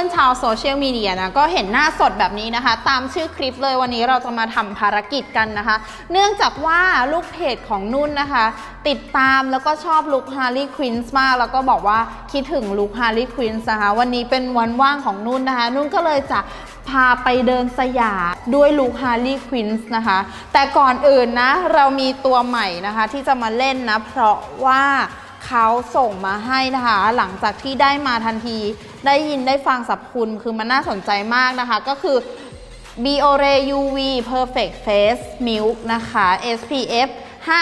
อนๆชาวโซเชียลมีเดียนะก็เห็นหน้าสดแบบนี้นะคะ ตามชื่อคลิปเลยวันนี้เราจะมาทำภารกิจกันนะคะ เนื่องจากว่าลูกเพจของนุ่นนะคะ ติดตามแล้วก็ชอบลุคฮาร์ลีควินส์มาก แล้วก็บอกว่าคิดถึงลุคฮาร์ลีควินส์นะคะ วันนี้เป็นวันว่างของนุ่นนะคะ นุ่นก็เลยจะพาไปเดินสยามด้วยลุคฮาร์ลีควินส์นะคะ แต่ก่อนอื่นนะ เรามีตัวใหม่นะคะที่จะมาเล่นนะ เพราะว่าเขาส่งมาให้นะคะ หลังจากที่ได้มาทันที ได้ยินได้ฟังสรรพคุณคือมันน่าสนใจมากนะคะ ก็คือ Biore UV Perfect Face Milk นะคะ SPF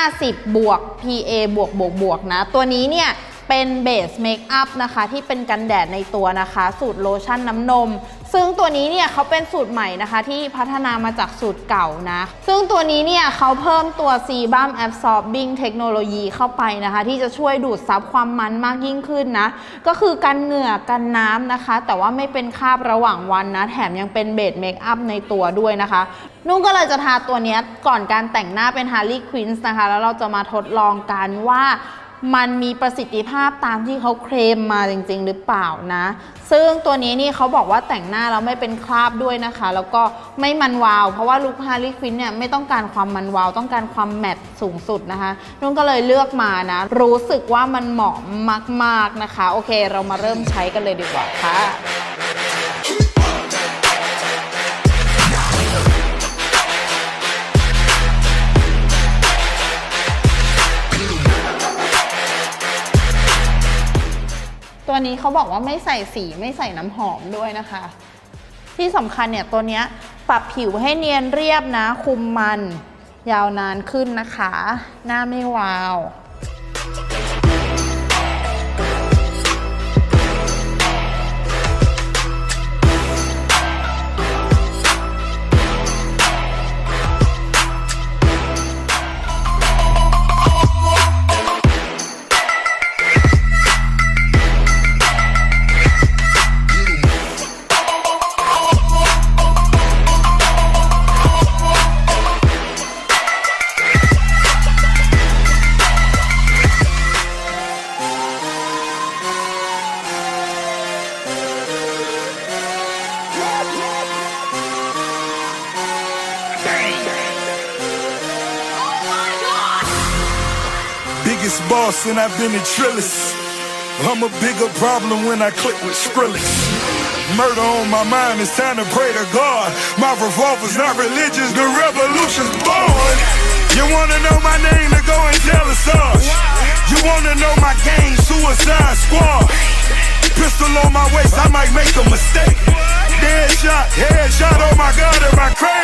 50 บวก PA บวกบวกบวกนะ ตัวนี้เนี่ยเป็นเบสเมคอัพนะคะ ที่เป็นกันแดดในตัวนะคะ สูตรโลชั่นน้ำนม ซึ่งตัวนี้เนี่ยเขาเป็นสูตรใหม่นะคะที่พัฒนามาจากสูตรเก่านะ ซึ่งตัวนี้เนี่ยเขาเพิ่มตัว Sebum Absorbing Technology เข้าไปนะคะ ที่จะช่วยดูดซับความมันมากยิ่งขึ้นนะ ก็คือกันเหงื่อกันน้ำนะคะ แต่ว่าไม่เป็นคราบระหว่างวันนะ แถมยังเป็นเบสเมคอัพในตัวด้วยนะคะ นุ่นก็เลยจะทาตัวนี้ก่อนการแต่งหน้าเป็น Harley Quinn นะคะ แล้วเราจะมาทดลองกันว่า มันมีประสิทธิภาพตามที่เขาเคลมมาจริง ๆ หรือเปล่านะ ซึ่งตัวนี้นี่เขาบอกว่าแต่งหน้าแล้วไม่เป็นคราบด้วยนะคะ แล้วก็ไม่มันวาว เพราะว่าลุคฮาร์ควินเนี่ยไม่ต้องการความมันวาว ต้องการความแมตต์สูงสุดนะคะนุ่นก็เลยเลือกมานะ รู้สึกว่ามันเหมาะมาก ๆนะคะ โอเค เรามาเริ่มใช้กันเลยดีกว่าค่ะ ตัวนี้เขาบอกว่าไม่ใส่สีไม่ใส่น้ำหอมด้วยนะคะ ที่สำคัญเนี่ยตัวนี้ปรับผิวให้เนียนเรียบนะ คุมมันยาวนานขึ้นนะคะ หน้าไม่วาว Biggest boss and I've been a Trillis. I'm a bigger problem when I click with Skrillex. Murder on my mind, it's time to pray to God. My revolver's not religious, the revolution's born. You wanna know my name, then go and tell us us. You wanna know my gang, Suicide Squad. Pistol on my waist, I might make a mistake. Dead shot, head shot, oh my god, am I crazy?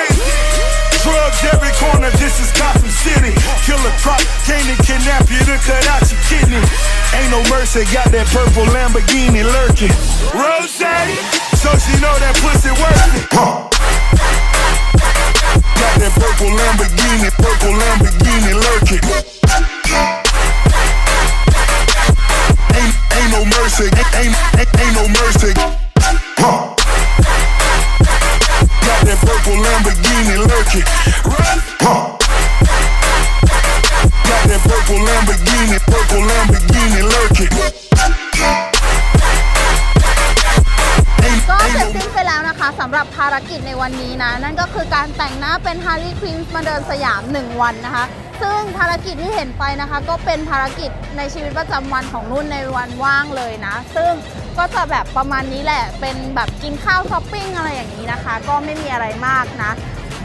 Mercy, got that purple Lamborghini lurking. Rose, so she know that pussy worth it. Huh. Got that purple Lamborghini, purple Lamborghini lurking. Ain't, ain't no mercy, ain't, ain't, ain't no mercy. That purple Lamborghini, purple Lamborghini lurking. ก็เสร็จสิ้นไปแล้วนะคะสำหรับภารกิจในวันนี้นะ นั่นก็คือการแต่งหน้าเป็นฮาร์ลีควินมาเดินสยาม 1 วันนะคะ ซึ่งภารกิจที่เห็นไปนะคะ ก็เป็นภารกิจในชีวิตประจำวันของนุ่นในวันว่างเลยนะ ซึ่งก็จะแบบประมาณนี้แหละเป็นแบบกินข้าวช้อปปิ้งอะไรอย่างนี้นะคะ ก็ไม่มีอะไรมากนะ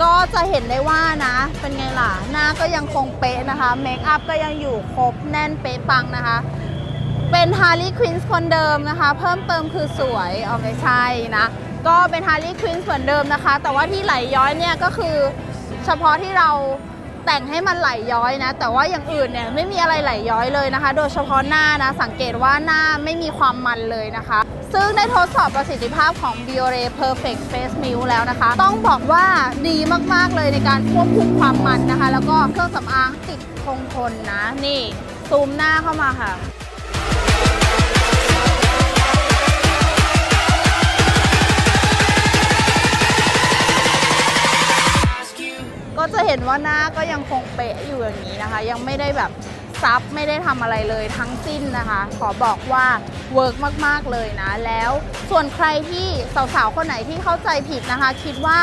ก็จะเห็นได้ว่านะ เป็นไงล่ะ หน้าก็ยังคงเป๊ะนะคะ เมคอัพก็ยังอยู่ครบแน่นเป๊ะปังนะคะ เป็นฮาร์ลีควินส์คนเดิมนะคะ เพิ่มเติมคือสวยเอาไม่ใช่นะ ก็เป็นฮาร์ลีควินส์เหมือนเดิมนะคะ แต่ว่าที่ไหลย้อยเนี่ยก็คือเฉพาะที่เรา แต่งให้มันไหลย้อยนะ แต่ว่าอย่างอื่นเนี่ยไม่มีอะไรไหลย้อยเลยนะคะ โดยเฉพาะหน้านะสังเกตว่าหน้าไม่มีความมันเลยนะคะ ซึ่งได้ทดสอบประสิทธิภาพของ Biore Perfect Face Milk แล้วนะคะ ต้องบอกว่าดีมากๆเลยในการควบคุมความมันนะคะ แล้วก็เครื่องสำอางติดคงทนนะ นี่ซูมหน้าเข้ามาค่ะ เห็นว่าหน้าก็ยังคงเป๊ะอยู่อย่างนี้นะคะ ยังไม่ได้แบบซับไม่ได้ทำอะไรเลยทั้งสิ้นนะคะ ขอบอกว่าเวิร์กมาก ๆ เลยนะ แล้วส่วนใครที่สาว ๆ คนไหนที่เข้าใจผิดนะคะ คิดว่า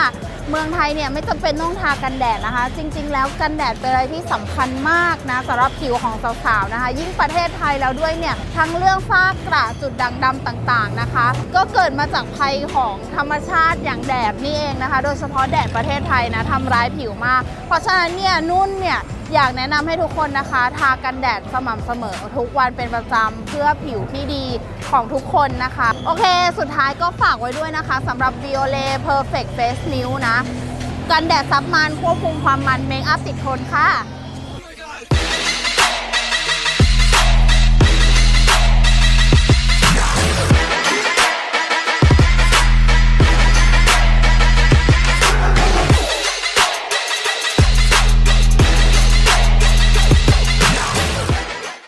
เมืองไทยเนี่ยไม่จำเป็นต้องทากันแดดนะคะ จริง ๆ แล้วกันแดดเป็นอะไรที่สำคัญมากนะสำหรับผิวของสาวๆนะคะ ยิ่งประเทศไทยแล้วด้วยเนี่ยทั้งเรื่องฝ้ากระจุดด่างดำต่างๆนะคะ ก็เกิดมาจากภัยของธรรมชาติอย่างแดดนี่เองนะคะ โดยเฉพาะแดดประเทศไทยนะทำร้ายผิวมาก เพราะฉะนั้นเนี่ยนุ่นเนี่ยอยากแนะนำให้ทุกคนนะคะ ทากันแดดสม่ำเสมอทุกวันเป็นประจำเพื่อผิวที่ดีของทุกคนนะคะ โอเค สุดท้ายก็ฝากไว้ด้วยนะคะสำหรับ Violet Perfect Face Milk นะ กันแดดซับมันควบคุมความมันเมคอัพติดทนค่ะ